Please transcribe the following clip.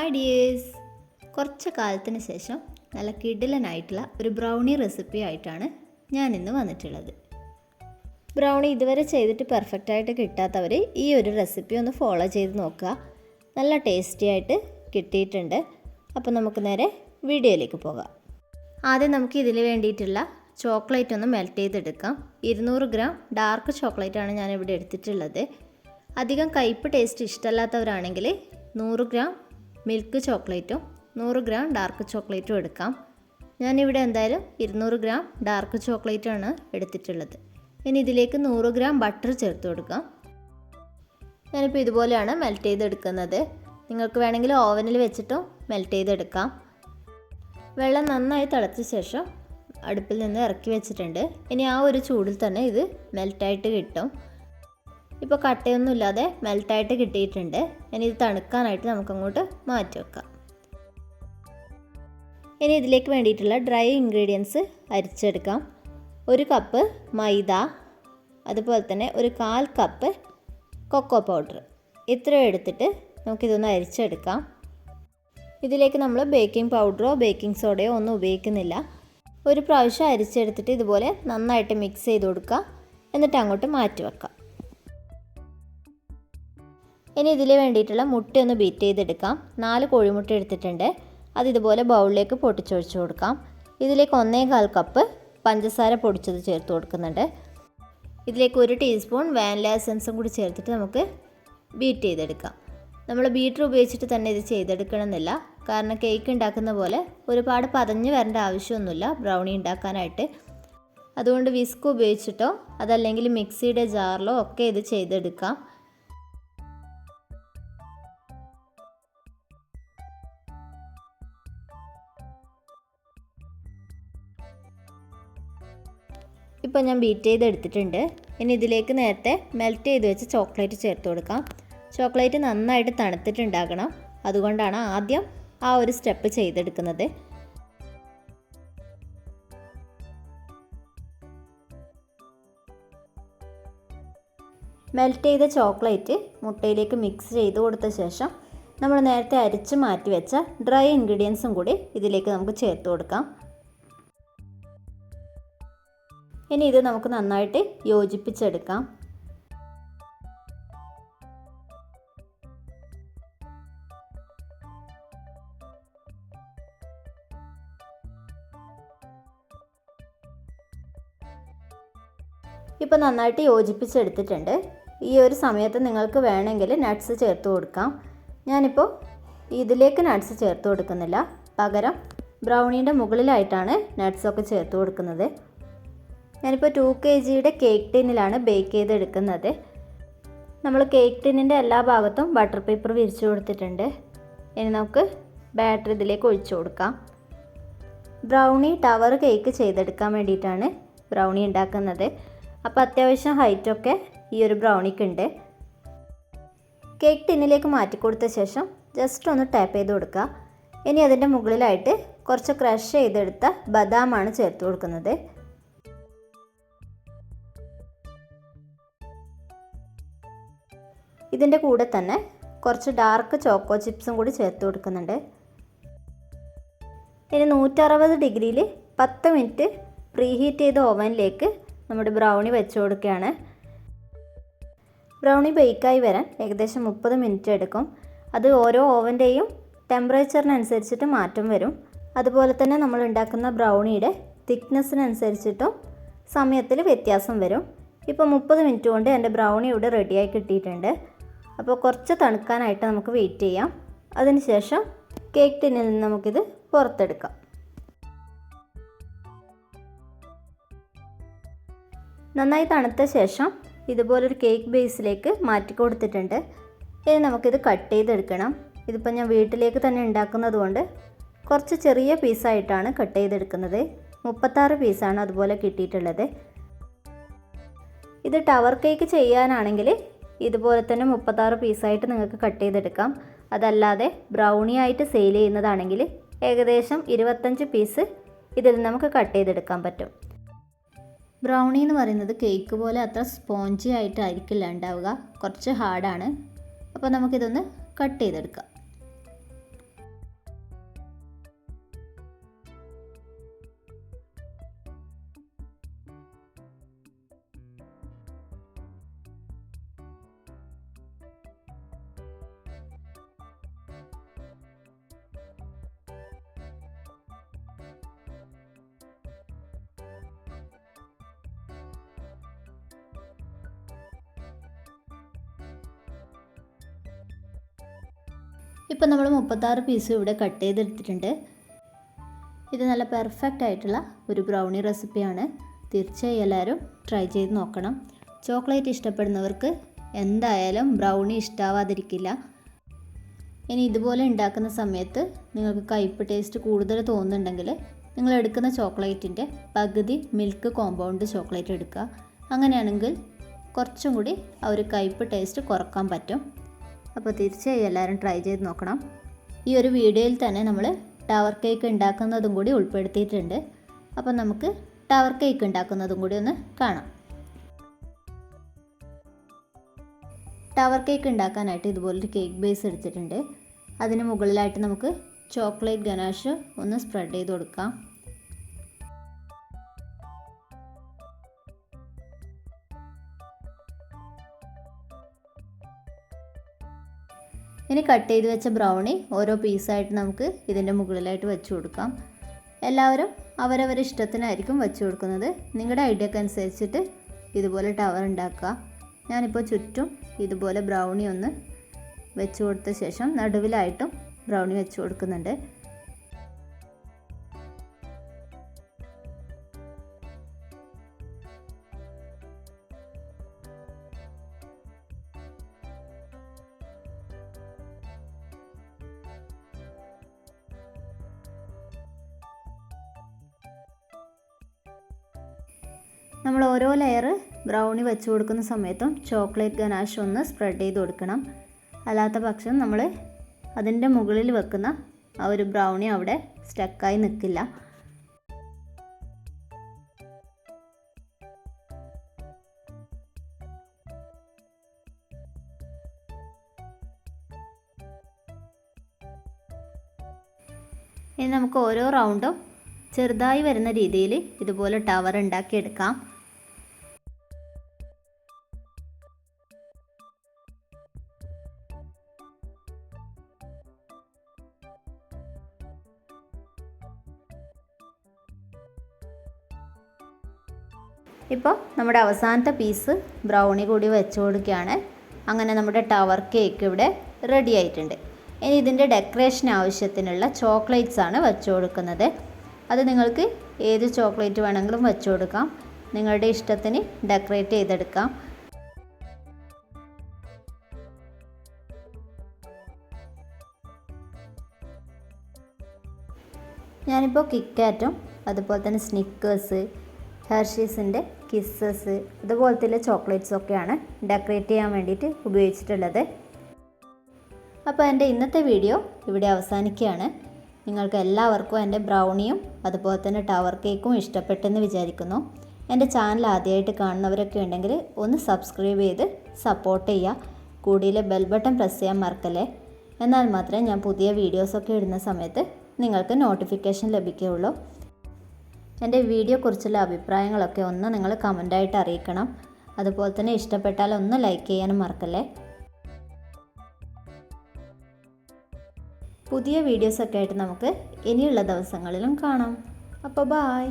Hi dears കുറച്ച് കാലത്തിന് ശേഷം നല്ല കിടിലനായിട്ടുള്ള ഒരു ബ്രൗണി റെസിപ്പി ആയിട്ടാണ് ഞാൻ ഇന്ന് വന്നിട്ടുള്ളത്. ബ്രൗണി ഇതുവരെ ചെയ്തിട്ട് പെർഫെക്റ്റ് ആയിട്ട് കിട്ടാത്തവർ ഈ ഒരു റെസിപ്പി ഒന്ന് ഫോളോ ചെയ്ത് നോക്കുക. നല്ല ടേസ്റ്റി ആയിട്ട് കിട്ടിയിട്ടുണ്ട്. അപ്പോൾ നമുക്ക് നേരെ വീഡിയോയിലേക്ക് പോകാം. ആദ്യം നമുക്ക് ഇതിന് വേണ്ടിയിട്ടുള്ള ചോക്ലേറ്റ് ഒന്ന് മെൽറ്റ് ചെയ്തെടുക്കാം. ഇരുന്നൂറ് ഗ്രാം ഡാർക്ക് ചോക്ലേറ്റാണ് ഞാൻ ഇവിടെ എടുത്തിട്ടുള്ളത്. അധികം കയ്പ് ടേസ്റ്റ് ഇഷ്ടമല്ലാത്തവരാണെങ്കിൽ നൂറ് ഗ്രാം മിൽക്ക് ചോക്ലേറ്റും നൂറ് ഗ്രാം ഡാർക്ക് ചോക്ലേറ്റും എടുക്കാം. ഞാനിവിടെ എന്തായാലും ഇരുന്നൂറ് ഗ്രാം ഡാർക്ക് ചോക്ലേറ്റാണ് എടുത്തിട്ടുള്ളത്. ഇനി ഇതിലേക്ക് നൂറ് ഗ്രാം ബട്ടർ ചേർത്ത് കൊടുക്കാം. ഞാനിപ്പോൾ ഇതുപോലെയാണ് മെൽറ്റ് ചെയ്തെടുക്കുന്നത്. നിങ്ങൾക്ക് വേണമെങ്കിൽ ഓവനിൽ വെച്ചിട്ടും മെൽറ്റ് ചെയ്തെടുക്കാം. വെള്ളം നന്നായി തിളച്ച ശേഷം അടുപ്പിൽ നിന്ന് ഇറക്കി വെച്ചിട്ടുണ്ട്. ഇനി ആ ഒരു ചൂടിൽ തന്നെ ഇത് മെൽറ്റായിട്ട് കിട്ടും. ഇപ്പോൾ കട്ടയൊന്നും ഇല്ലാതെ മെൽറ്റായിട്ട് കിട്ടിയിട്ടുണ്ട്. ഇനി ഇത് തണുക്കാനായിട്ട് നമുക്കങ്ങോട്ട് മാറ്റി വെക്കാം. ഇനി ഇതിലേക്ക് വേണ്ടിയിട്ടുള്ള ഡ്രൈ ഇൻഗ്രീഡിയൻസ് അരിച്ചെടുക്കാം. ഒരു കപ്പ് മൈദ അതുപോലെ തന്നെ ഒരു കാൽ കപ്പ് കൊക്കോ പൗഡർ. ഇത്രയും എടുത്തിട്ട് നമുക്കിതൊന്ന് അരിച്ചെടുക്കാം. ഇതിലേക്ക് നമ്മൾ ബേക്കിംഗ് പൗഡറോ ബേക്കിംഗ് സോഡയോ ഒന്നും ഉപയോഗിക്കുന്നില്ല. ഒരു പ്രാവശ്യം അരിച്ചെടുത്തിട്ട് ഇതുപോലെ നന്നായിട്ട് മിക്സ് ചെയ്ത് കൊടുക്കുക. എന്നിട്ട് അങ്ങോട്ട് മാറ്റി വെക്കാം. ഇനി ഇതിൽ വേണ്ടിയിട്ടുള്ള മുട്ട ഒന്ന് ബീറ്റ് ചെയ്തെടുക്കാം. നാല് കോഴിമുട്ട എടുത്തിട്ടുണ്ട്. അത് ഇതുപോലെ ബൗളിലേക്ക് പൊട്ടിച്ചൊഴിച്ച് കൊടുക്കാം. ഇതിലേക്ക് ഒന്നേകാൽ കപ്പ് പഞ്ചസാര പൊടിച്ചത് ചേർത്ത് കൊടുക്കുന്നുണ്ട്. ഇതിലേക്ക് ഒരു ടീസ്പൂൺ വാനില എസൻസും കൂടി ചേർത്തിട്ട് നമുക്ക് ബീറ്റ് ചെയ്തെടുക്കാം. നമ്മൾ ബീറ്റർ ഉപയോഗിച്ചിട്ട് തന്നെ ഇത് ചെയ്തെടുക്കണമെന്നില്ല. കാരണം കേക്ക് ഉണ്ടാക്കുന്ന പോലെ ഒരുപാട് പതഞ്ഞ് വരേണ്ട ആവശ്യമൊന്നുമില്ല. ബ്രൗണി ഉണ്ടാക്കാനായിട്ട്. അതുകൊണ്ട് വിസ്ക് ഉപയോഗിച്ചിട്ടോ അതല്ലെങ്കിൽ മിക്സിയുടെ ജാറിലോ ഒക്കെ ഇത് ചെയ്തെടുക്കാം. ഇപ്പോൾ ഞാൻ ബീറ്റ് ചെയ്ത് എടുത്തിട്ടുണ്ട് ഇനി ഇതിലേക്ക് നേരത്തെ മെൽറ്റ് ചെയ്ത് വെച്ച് ചോക്ലേറ്റ് ചേർത്ത് കൊടുക്കാം. ചോക്ലേറ്റ് നന്നായിട്ട് തണുത്തിട്ടുണ്ടാകണം. അതുകൊണ്ടാണ് ആദ്യം ആ ഒരു സ്റ്റെപ്പ് ചെയ്തെടുക്കുന്നത്. മെൽറ്റ് ചെയ്ത ചോക്ലേറ്റ് മുട്ടയിലേക്ക് മിക്സ് ചെയ്ത് കൊടുത്ത ശേഷം നമ്മൾ നേരത്തെ അരിച്ച് മാറ്റി വെച്ച ഡ്രൈ ഇൻഗ്രീഡിയൻസും കൂടി ഇതിലേക്ക് നമുക്ക് ചേർത്ത് കൊടുക്കാം. ഇനി ഇത് നമുക്ക് നന്നായിട്ട് യോജിപ്പിച്ചെടുക്കാം. ഇപ്പോൾ നന്നായിട്ട് യോജിപ്പിച്ചെടുത്തിട്ടുണ്ട്. ഈ ഒരു സമയത്ത് നിങ്ങൾക്ക് വേണമെങ്കിൽ നട്ട്സ് ചേർത്ത് കൊടുക്കാം. ഞാനിപ്പോൾ ഇതിലേക്ക് നട്ട്സ് ചേർത്ത് കൊടുക്കുന്നില്ല. പകരം ബ്രൗണീന്റെ മുകളിലായിട്ടാണ് നട്ട്സൊക്കെ ചേർത്ത് കൊടുക്കുന്നത്. ഞാനിപ്പോൾ ടു കെ ജിയുടെ കേക്ക് ടിന്നിലാണ് ബേക്ക് ചെയ്തെടുക്കുന്നത്. നമ്മൾ കേക്ക് ടിന്നിന്റെ എല്ലാ ഭാഗത്തും ബട്ടർ പേപ്പർ വിരിച്ചു കൊടുത്തിട്ടുണ്ട്. ഇനി നമുക്ക് ബാറ്റർ ഇതിലേക്ക് ഒഴിച്ചു കൊടുക്കാം. ബ്രൗണി ടവർ കേക്ക് ചെയ്തെടുക്കാൻ വേണ്ടിയിട്ടാണ് ബ്രൗണി ഉണ്ടാക്കുന്നത്. അപ്പോൾ അത്യാവശ്യം ഹൈറ്റൊക്കെ ഈ ഒരു ബ്രൗണിക്കുണ്ട് കേക്ക് ടിന്നിലേക്ക് മാറ്റി കൊടുത്ത ശേഷം ജസ്റ്റ് ഒന്ന് ടാപ്പ് ചെയ്ത് കൊടുക്കുക. ഇനി അതിന്റെ മുകളിലായിട്ട് കുറച്ച് ക്രഷ് ചെയ്തെടുത്ത ബദാമാണ് ചേർത്ത് കൊടുക്കുന്നത്. ഇതിന്റെ കൂടെ തന്നെ കുറച്ച് ഡാർക്ക് ചോക്കോ ചിപ്സും കൂടി ചേർത്ത് കൊടുക്കുന്നുണ്ട്. ഇനി നൂറ്ററുപത് ഡിഗ്രിയിൽ പത്ത് മിനിറ്റ് പ്രീഹീറ്റ് ചെയ്ത ഓവനിലേക്ക് നമ്മുടെ ബ്രൗണി വെച്ച് കൊടുക്കുകയാണ്. ബ്രൗണി ബേക്കായി വരാൻ ഏകദേശം മുപ്പത് മിനിറ്റ് എടുക്കും. അത് ഓരോ ഓവന്റെയും ടെമ്പറേച്ചറിനനുസരിച്ചിട്ട് മാറ്റം വരും. അതുപോലെ തന്നെ നമ്മൾ ഉണ്ടാക്കുന്ന ബ്രൗണിയുടെ തിക്നെസ്സിനനുസരിച്ചിട്ടും സമയത്തിൽ വ്യത്യാസം വരും. ഇപ്പോൾ മുപ്പത് മിനിറ്റ് കൊണ്ട് എന്റെ ബ്രൗണി ഇവിടെ റെഡിയായി കിട്ടിയിട്ടുണ്ട്. അപ്പോൾ കുറച്ച് തണുക്കാനായിട്ട് നമുക്ക് വെയിറ്റ് ചെയ്യാം. അതിനുശേഷം കേക്ക് ടിന്നിൽ നിന്ന് നമുക്കിത് പുറത്തെടുക്കാം. നന്നായി തണുത്ത ശേഷം ഇതുപോലൊരു കേക്ക് ബേസിലേക്ക് മാറ്റി കൊടുത്തിട്ടുണ്ട്. ഇനി നമുക്കിത് കട്ട് ചെയ്തെടുക്കണം. ഇതിപ്പോൾ ഞാൻ വീട്ടിലേക്ക് തന്നെ ഉണ്ടാക്കുന്നത് കൊണ്ട് കുറച്ച് ചെറിയ പീസായിട്ടാണ് കട്ട് ചെയ്തെടുക്കുന്നത്. മുപ്പത്താറ് പീസാണ് അതുപോലെ കിട്ടിയിട്ടുള്ളത്. ഇത് ടവർ കേക്ക് ചെയ്യാനാണെങ്കിൽ ഇതുപോലെ തന്നെ മുപ്പത്താറ് പീസായിട്ട് നിങ്ങൾക്ക് കട്ട് ചെയ്തെടുക്കാം. അതല്ലാതെ ബ്രൗണി ആയിട്ട് സെയിൽ ചെയ്യുന്നതാണെങ്കിൽ ഏകദേശം ഇരുപത്തഞ്ച് പീസ് ഇതിൽ നമുക്ക് കട്ട് ചെയ്തെടുക്കാൻ പറ്റും. ബ്രൗണി എന്ന് പറയുന്നത് കേക്ക് പോലെ അത്ര സ്പോഞ്ചി ആയിട്ടായിരിക്കില്ല ഉണ്ടാവുക. കുറച്ച് ഹാർഡാണ് അപ്പോൾ നമുക്കിതൊന്ന് കട്ട് ചെയ്തെടുക്കാം. ഇപ്പം നമ്മൾ മുപ്പത്താറ് പീസ് ഇവിടെ കട്ട് ചെയ്തെടുത്തിട്ടുണ്ട്. ഇത് നല്ല പെർഫെക്റ്റ് ആയിട്ടുള്ള ഒരു ബ്രൗണി റെസിപ്പിയാണ് തീർച്ചയായും എല്ലാവരും ട്രൈ ചെയ്ത് നോക്കണം. ചോക്ലേറ്റ് ഇഷ്ടപ്പെടുന്നവർക്ക് എന്തായാലും ബ്രൗണി ഇഷ്ടാവാതിരിക്കില്ല. ഇനി ഇതുപോലെ ഉണ്ടാക്കുന്ന സമയത്ത് നിങ്ങൾക്ക് കയ്പ്പ് ടേസ്റ്റ് കൂടുതൽ തോന്നുന്നുണ്ടെങ്കിൽ നിങ്ങൾ എടുക്കുന്ന ചോക്ലേറ്റിന്റെ പകുതി മിൽക്ക് കോമ്പൗണ്ട് ചോക്ലേറ്റ് എടുക്കുക. അങ്ങനെയാണെങ്കിൽ കുറച്ചും കൂടി ആ ഒരു കയ്പ്പ് ടേസ്റ്റ് കുറയ്ക്കാൻ പറ്റും. അപ്പോൾ തീർച്ചയായും എല്ലാവരും ട്രൈ ചെയ്ത് നോക്കണം. ഈ ഒരു വീഡിയോയിൽ തന്നെ നമ്മൾ ടവർ കേക്ക് ഉണ്ടാക്കുന്നതും കൂടി ഉൾപ്പെടുത്തിയിട്ടുണ്ട്. അപ്പോൾ നമുക്ക് ടവർ കേക്ക് ഉണ്ടാക്കുന്നതും കൂടി ഒന്ന് കാണാം. ടവർ കേക്ക് ഉണ്ടാക്കാനായിട്ട് ഇതുപോലൊരു കേക്ക് ബേസ് എടുത്തിട്ടുണ്ട്. അതിന് മുകളിലായിട്ട് നമുക്ക് ചോക്ലേറ്റ് ഗനാഷ് ഒന്ന് സ്പ്രെഡ് ചെയ്ത് കൊടുക്കാം. ഇനി കട്ട് ചെയ്ത് വെച്ച ബ്രൗണി ഓരോ പീസായിട്ട് നമുക്ക് ഇതിന്റെ മുകളിലായിട്ട് വെച്ച് കൊടുക്കാം. എല്ലാവരും അവരവരുടെ ഇഷ്ടത്തിനായിരിക്കും വെച്ച് കൊടുക്കുന്നത്. നിങ്ങളുടെ ഐഡിയക്ക് അനുസരിച്ചിട്ട് ഇതുപോലെ ടവർ ഉണ്ടാക്കുക. ഞാനിപ്പോൾ ചുറ്റും ഇതുപോലെ ബ്രൗണി ഒന്ന് വെച്ച് കൊടുത്ത ശേഷം നടുവിലായിട്ടും ബ്രൗണി വെച്ച് കൊടുക്കുന്നുണ്ട്. നമ്മൾ ഓരോ ലെയർ ബ്രൗണി വെച്ച് കൊടുക്കുന്ന സമയത്തും ചോക്ലേറ്റ് ഗനാഷ് ഒന്ന് സ്പ്രെഡ് ചെയ്ത് കൊടുക്കണം. അല്ലാത്ത പക്ഷം നമ്മൾ അതിന്റെ മുകളിൽ വെക്കുന്ന ആ ഒരു ബ്രൗണി അവിടെ സ്റ്റക്കായി നിൽക്കില്ല ഇനി നമുക്ക് ഓരോ റൗണ്ടും ചെറുതായി വരുന്ന രീതിയിൽ ഇതുപോലെ ടവർ ഉണ്ടാക്കിയെടുക്കാം. ഇപ്പോൾ നമ്മുടെ അവസാനത്തെ പീസ് ബ്രൗണി കൂടി വെച്ച് കൊടുക്കുകയാണ്. അങ്ങനെ നമ്മുടെ ടവർ കേക്ക് ഇവിടെ റെഡി ആയിട്ടുണ്ട്. ഇനി ഇതിന്റെ ഡെക്കറേഷൻ ആവശ്യത്തിനുള്ള ചോക്ലേറ്റ്സ് ആണ് വെച്ച് കൊടുക്കുന്നത്. അത് നിങ്ങൾക്ക് ഏത് ചോക്ലേറ്റ് വേണമെങ്കിലും വെച്ച് കൊടുക്കാം. നിങ്ങളുടെ ഇഷ്ടത്തിന് ഡെക്കറേറ്റ് ചെയ്തെടുക്കാം. ഞാനിപ്പോൾ കിക്കാറ്റും അതുപോലെ തന്നെ സ്നിക്കേഴ്സ് ഹെർഷീസിന്റെ കിസ്സസ് അതുപോലത്തെ ചോക്ലേറ്റ്സ് ഒക്കെയാണ് ഡെക്കറേറ്റ് ചെയ്യാൻ വേണ്ടിയിട്ട് ഉപയോഗിച്ചിട്ടുള്ളത്. അപ്പോൾ എന്റെ ഇന്നത്തെ വീഡിയോ ഇവിടെ അവസാനിക്കുകയാണ്. നിങ്ങൾക്ക് എല്ലാവർക്കും എന്റെ ബ്രൗണിയും അതുപോലെ തന്നെ ടവർ കേക്കും ഇഷ്ടപ്പെട്ടെന്ന് വിചാരിക്കുന്നു. എന്റെ ചാനൽ ആദ്യമായിട്ട് കാണുന്നവരൊക്കെ ഉണ്ടെങ്കിൽ ഒന്ന് സബ്സ്ക്രൈബ് ചെയ്ത് സപ്പോർട്ട് ചെയ്യുക. കൂടിയിലെ ബെൽ ബട്ടൺ പ്രസ് ചെയ്യാൻ മറക്കല്ലേ? എന്നാൽ മാത്രമേ ഞാൻ പുതിയ വീഡിയോസൊക്കെ ഇടുന്ന സമയത്ത് നിങ്ങൾക്ക് നോട്ടിഫിക്കേഷൻ ലഭിക്കുകയുള്ളൂ. എന്റെ വീഡിയോക്കുറിച്ചുള്ള അഭിപ്രായങ്ങളൊക്കെ ഒന്ന് നിങ്ങൾ കമന്റായിട്ട് അറിയിക്കണം. അതുപോലെ തന്നെ ഇഷ്ടപ്പെട്ടാൽ ഒന്ന് ലൈക്ക് ചെയ്യാനും മറക്കല്ലേ. പുതിയ വീഡിയോസൊക്കെ ആയിട്ട് നമുക്ക് ഇനിയുള്ള ദിവസങ്ങളിലും കാണാം. അപ്പോൾ ബായ്.